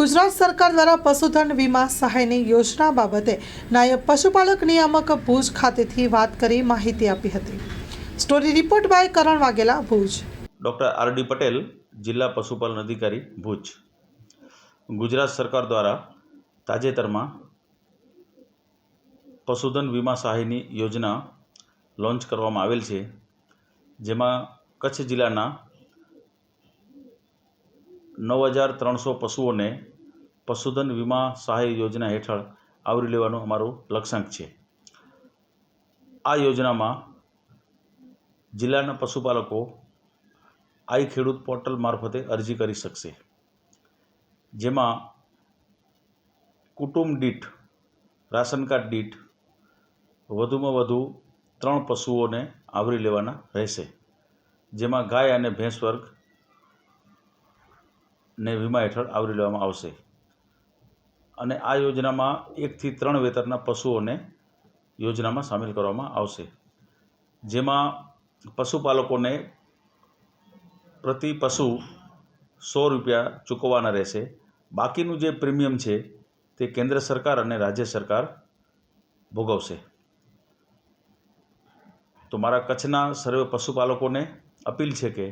ગુજરાત સરકાર દ્વારા પશુધન વીમા સહાયની યોજના બાબતે નાયબ પશુપાલક નિયામક ભુજ ખાતેથી વાત કરી માહિતી આપી હતી. Story report by Karan Vaghela, Bhuj. Doctor R D Patel, જિલ્લા પશુપાલન અધિકારી, ભુજ. ગુજરાત સરકાર દ્વારા તાજેતરમાં પશુધન વીમા સહાયની યોજના લોન્ચ કરવામાં આવેલ છે, જેમાં કચ્છ જિલ્લાના નવ હજાર ત્રણસો પશુઓને પશુધન વીમા સહાય યોજના હેઠળ આવરી લેવાનું અમારું લક્ષ્યાંક છે. આ યોજનામાં જિલ્લાના પશુપાલકો આઈ ખેડૂત પોર્ટલ મારફતે અરજી કરી શકશે. જેમાં કુટુંબ દીઠ, રાશન કાર્ડ દીઠ વધુમાં વધુ ત્રણ પશુઓને આવરી લેવાના રહેશે. જેમાં ગાય અને ભેંસ વર્ગ ને વીમા હેઠળ આવરી લેવામાં આવશે. અને આ યોજનામાં એકથી ત્રણ વેતરના પશુઓને યોજનામાં સામેલ કરવામાં આવશે. જેમાં પશુપાલકોને પ્રતિ પશુ સો રૂપિયા ચૂકવવાના રહેશે. બાકીનું જે પ્રીમિયમ છે તે કેન્દ્ર સરકાર અને રાજ્ય સરકાર ભોગવશે. તો મારા કચ્છના સર્વે પશુપાલકોને અપીલ છે કે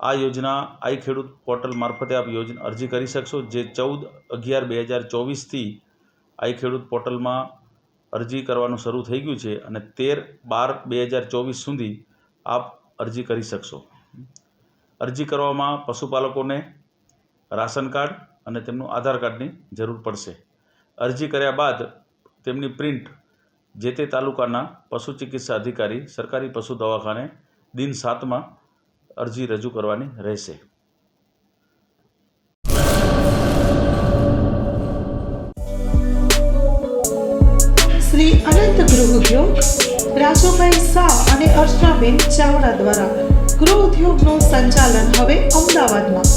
આ યોજના આઈ ખેડૂત પોર્ટલ મારફતે આપ યોજના અરજી કરી શકશો. જે ચૌદ અગિયાર બે હજાર ચોવીસથી આઈ ખેડૂત પોર્ટલમાં અરજી કરવાનું શરૂ થઈ ગયું છે અને તેર બાર બે હજાર ચોવીસ સુધી આપ અરજી કરી શકશો. અરજી કરવામાં પશુપાલકોને રાશન કાર્ડ અને તેમનું આધાર કાર્ડની જરૂર પડશે. અરજી કર્યા બાદ તેમની પ્રિન્ટ જે તે તાલુકાના પશુ ચિકિત્સા અધિકારી, સરકારી પશુ દવાખાને દિન સાતમાં અરજી રજૂ કરવાની રહેશે. શ્રી અનંત ગૃહ ઉદ્યોગ, રાજુભાઈ શાહ અને અર્ચનાબેન ચાવડા દ્વારા ગૃહ ઉદ્યોગનું સંચાલન હવે અમદાવાદમાં.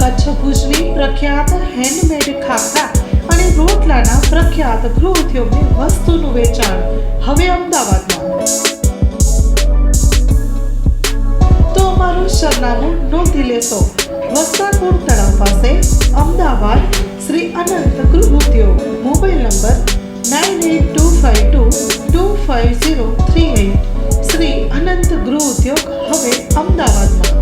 કચ્છ ભુજની પ્રખ્યાત હેન્ડમેડ ખાખરા અને રોટલાના પ્રખ્યાત ગૃહ ઉદ્યોગની વસ્તુનું વેચાણ હવે અમદાવાદમાં. સરનામું નોંધી લેશો. વસ્તાપુર તળાવ પાસે Ahmedabad Shri Anant Gruh mobile number nine eight two five two two five zero three eight. Shri Anant Gruh Udyog હવે અમદાવાદમાં.